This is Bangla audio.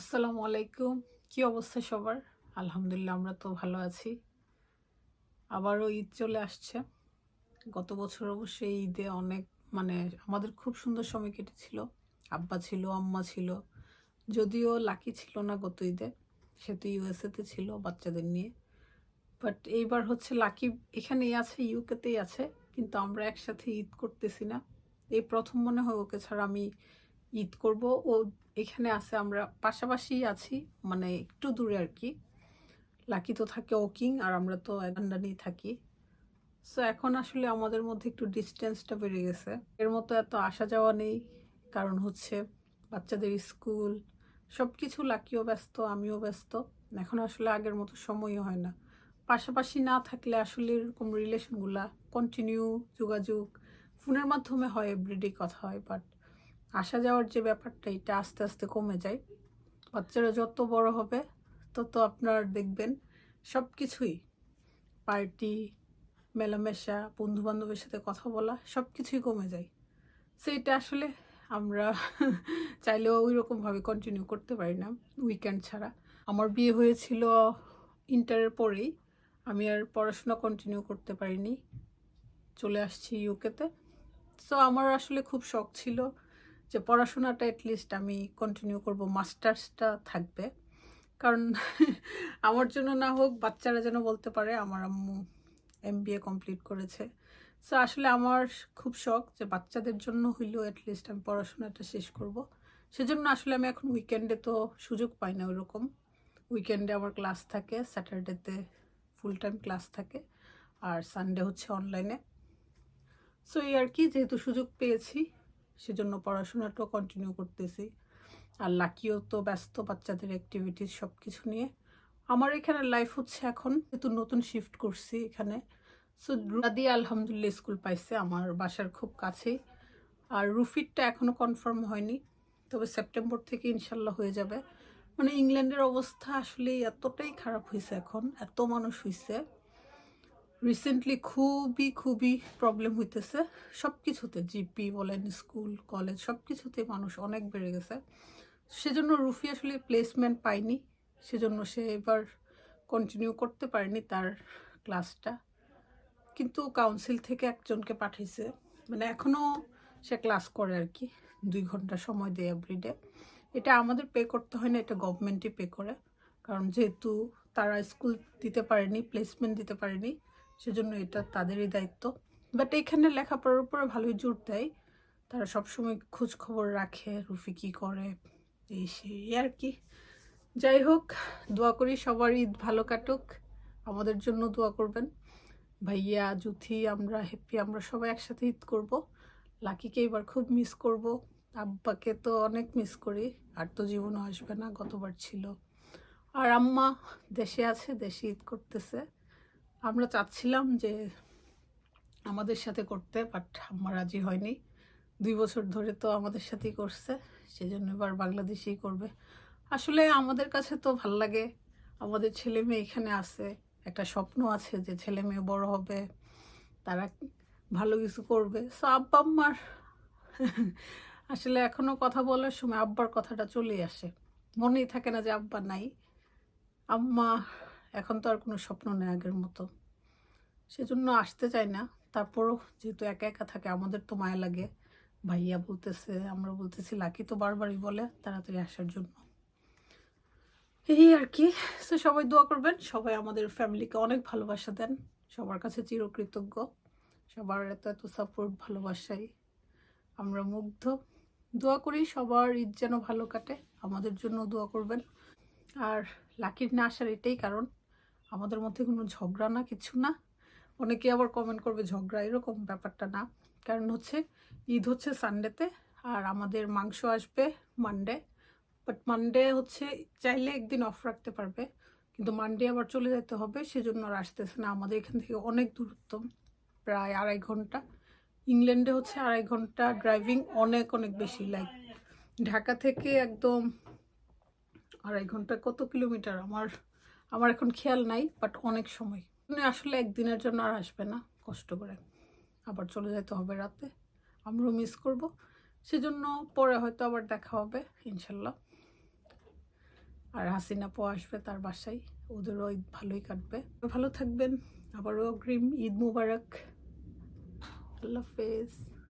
আসসালামু আলাইকুম। কি অবস্থা সবার? আলহামদুলিল্লাহ, আমরা তো ভালো আছি। আবারও ঈদ চলে আসছে। গত বছর অবশ্যই ঈদে অনেক মানে আমাদের খুব সুন্দর সময় কেটেছিল। আব্বা ছিল, আম্মা ছিল। যদিও লাকি ছিল না গত ঈদে, সে তো ইউএসএতে ছিল বাচ্চাদের নিয়ে। বাট এইবার হচ্ছে লাকি এখানেই আছে ইউকেতেই আছে, কিন্তু আমরা একসাথে ঈদ করতেছি না। এই প্রথম মনে হয় ওকে ছাড়া আমি ঈদ করব। ও এখানে আছে, আমরা পাশাপাশি আছি মানে একটু দূরে আর কি। লাকি তো থাকে ওকিং আর আমরা তো লন্ডনেই থাকি। সো এখন আসলে আমাদের মধ্যে একটু ডিস্টেন্সটা বেড়ে গেছে। এর মতো এত আসা যাওয়া নেই, কারণ হচ্ছে বাচ্চাদের স্কুল সব কিছু লাকিও ব্যস্ত, আমিও ব্যস্ত। এখন আসলে আগের মতো সময়ই হয় না। পাশাপাশি না থাকলে আসলে এরকম রিলেশনগুলা কন্টিনিউ যোগাযোগ, ফোনের মাধ্যমে হয় এভরিডে কথা হয় বাট আসা যাওয়ার যে ব্যাপারটা, এটা আস্তে আস্তে কমে যায়। বাচ্চারা যত বড় হবে, তত আপনার দেখবেন সব কিছুই পার্টি, মেলামেশা বন্ধু বান্ধবের সাথে কথা বলা সব কিছুই কমে যায়। সো এটা আসলে আমরা চাইলেও ওই রকমভাবে কন্টিনিউ করতে পারি না উইকেন্ড ছাড়া। আমার বিয়ে হয়েছিল ইন্টারের পরেই, আমি আর পড়াশোনা কন্টিনিউ করতে পারিনি। চলে আসছি ইউকেতে সো আমার আসলে খুব শখ ছিল যে পড়াশোনাটা অ্যাটলিস্ট আমি কন্টিনিউ করব মাস্টার্সটা থাকবে। কারণ আমার জন্য না হোক, বাচ্চারা যেন বলতে পারে, আমার আম্মু এম কমপ্লিট করেছে। সো আসলে আমার খুব শখ যে বাচ্চাদের জন্য হইলেও অ্যাটলিস্ট আমি পড়াশোনাটা শেষ করব। সেজন্য আসলে আমি এখন উইকেন্ডে তো সুযোগ পাই না ওরকম। উইকেন্ডে আমার ক্লাস থাকে স্যাটারডেতে ফুল টাইম ক্লাস থাকে, আর সানডে হচ্ছে অনলাইনে সো এই আর কি, যেহেতু সুযোগ পেয়েছি সেজন্য পড়াশোনাটাও কন্টিনিউ করতেছি। আর লাকিও তো ব্যস্ত, বাচ্চাদের অ্যাক্টিভিটিস সব কিছু নিয়ে। আমার এখানে লাইফ হচ্ছে এখন যেহেতু নতুন শিফট করছি এখানে। সো রুনাদি আলহামদুলিল্লাহ স্কুল পাইছে, আমার বাসার খুব কাছেই। আর রুফিটটা এখনও কনফার্ম হয়নি, তবে সেপ্টেম্বর থেকে ইনশাল্লাহ হয়ে যাবে। মানে ইংল্যান্ডের অবস্থা আসলে এতটাই খারাপ হয়েছে এখন, এত মানুষ হয়েছে রিসেন্টলি খুবই খুবই প্রবলেম হইতেছে। সব কিছুতে জিপি বলেন স্কুল কলেজ সব কিছুতে মানুষ অনেক বেড়ে গেছে। সেজন্য রুফি আসলে প্লেসমেন্ট পায়নি। সেজন্য সে এবার কন্টিনিউ করতে পারেনি তার ক্লাসটা কিন্তু কাউন্সিল থেকে একজনকে পাঠিয়েছে মানে এখনও সে ক্লাস করে আর কি, দুই ঘণ্টা সময় দেয় এভরিডে এটা আমাদের পে করতে হয় না, এটা গভর্নমেন্টই পে করে। কারণ যেহেতু তারা স্কুল দিতে পারেনি প্লেসমেন্ট দিতে পারেনি সেজন্য এটা তাদেরই দায়িত্ব। বাট এখানে লেখাপড়ার উপরে ভালোই জোর দেয়। তারা সবসময় খোঁজ খবর রাখে রুফি কী করে, এই সেই আর কি। যাই হোক, দোয়া করি সবার ঈদ ভালো কাটুক। আমাদের জন্য দোয়া করবেন। ভাইয়া জুথি আমরা হ্যাপি আমরা সবাই একসাথে ঈদ করব। লাকিকে এবার খুব মিস করব। আব্বাকে তো অনেক মিস করি। আর তো জীবনও আসবে না, গতবার ছিল। আর আম্মা দেশে আছে, দেশে ঈদ করতেছে। আমরা চাচ্ছিলাম যে আমাদের সাথে করতে বাট আম্মা রাজি হয়নি। দুই বছর ধরে তো আমাদের সাথেই করছে, সেজন্য এবার বাংলাদেশেই করবে। আসলে আমাদের কাছে তো ভালো লাগে। আমাদের ছেলে মেয়ে এখানে আছে, একটা স্বপ্ন আছে যে ছেলে মেয়ে বড় হবে, তারা ভালো কিছু করবে। সো আব্বা, আম্মার আসলে এখনও কথা বলার সময় আব্বার কথাটা চলে আসে। মনেই থাকে না যে আব্বা নাই। আম্মা এখন তো আর কোনো স্বপ্ন নেই আগের মতো। সেজন্য আসতে চাই না। তারপরও যেহেতু একা একা থাকে, আমাদের তো মায়া লাগে। ভাইয়া বলতেছে, আমরা বলতেছি, লাকি তো বারবারই বলে তাড়াতাড়ি আসার জন্য। এই আর কি। সো সবাই দোয়া করবেন, সবাই আমাদের ফ্যামিলিকে অনেক ভালোবাসা দেন। সবার কাছে চিরকৃতজ্ঞ। সবার এত এত সাপোর্ট, ভালোবাসাই। আমরা মুগ্ধ। দোয়া করি সবার ঈদ যেন ভালো কাটে। আমাদের জন্য দোয়া করবেন। আর লাকির না আসার এটাই কারণ। আমাদের মধ্যে কোনো ঝগড়া না, কিছু না। অনেকে আবার কমেন্ট করবে, ঝগড়া এরকম ব্যাপারটা না। কারণ হচ্ছে, ঈদ হচ্ছে সানডেতে আর আমাদের মাংস আসবে মানডে বাট মানডে হচ্ছে, চাইলে একদিন অফ রাখতে পারবে। কিন্তু মানডে আবার চলে যেতে হবে, সেজন্য আর আসতেছে না। আমাদের এখান থেকে অনেক দূরত্ব, প্রায় আড়াই ঘণ্টা। ইংল্যান্ডে হচ্ছে আড়াই ঘণ্টা ড্রাইভিং অনেক অনেক বেশি। লাইক ঢাকা থেকে একদম আড়াই ঘণ্টা কত কিলোমিটার? আমার আমার এখন খেয়াল নাই বাট অনেক সময়। উনি আসলে একদিনের জন্য আর আসবে না কষ্ট করে। আবার চলে যেতে হবে রাতে। আমরাও মিস করব। সেজন্য পরে হয়তো আবার দেখা হবে, ইনশাল্লাহ। আর হাসিনা পো আসবে তার বাসায়। ওদেরও ঈদ ভালোই কাটবে। ভালো থাকবেন। আবারও অগ্রিম ঈদ মুবারক। আল্লাহ হাফেজ।